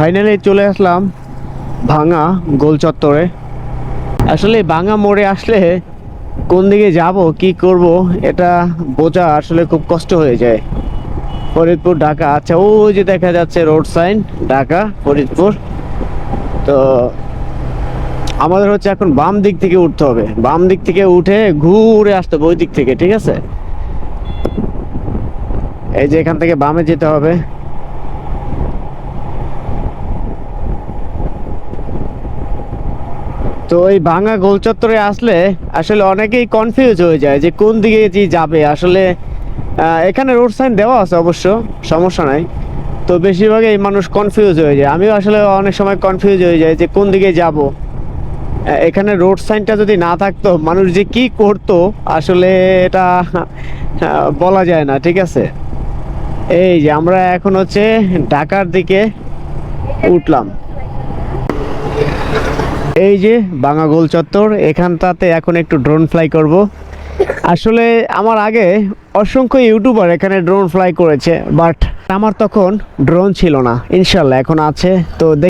Finally চলে আসলাম ভাঙা গোল চত্বরে। আসলে ভাঙা মোড়ে আসলে কোন দিকে যাব, কি করব, এটা বোঝা আসলে খুব কষ্ট হয়ে যায়। ফরিদপুর, ঢাকা। আচ্ছা ওই যে দেখা যাচ্ছে রোড সাইন, ঢাকা, ফরিদপুর। তো আমাদের হচ্ছে এখন বাম দিক থেকে উঠতে হবে। বাম দিক থেকে উঠে ঘুরে আসতে হবে, ওই দিক থেকে, ঠিক আছে? এই যে এখান থেকে বামে যেতে হবে। তো এই ভাঙা গোল চত্বরে আসলে আসলে অনেকেই কনফিউজ হয়ে যায় যে কোন দিকে যে যাবে। আসলে এখানে রোড সাইন দেওয়া আছে অবশ্য, সমস্যা নাই। তো বেশিরভাগই মানুষ কনফিউজ হয়ে যায়। আমিও আসলে অনেক সময় কনফিউজ হয়ে যায় যে কোন দিকে যাব। এখানে রোড সাইনটা যদি না থাকতো, মানুষ যে কি করতো, আসলে এটা বলা যায় না, ঠিক আছে? এই যে আমরা এখন হচ্ছে ঢাকার দিকে উঠলাম। এই যে বাঙা গোল চত্বর, এখানটাতে এখন একটু ড্রোন ফ্লাই করব। আসলে আমার আগে অসংখ্য ইউটিউবার এখানে ড্রোন ফ্লাই করেছে বাট আমার তখন ড্রোন ছিল না। ইনশাল্লাহ, এখন আছে। তো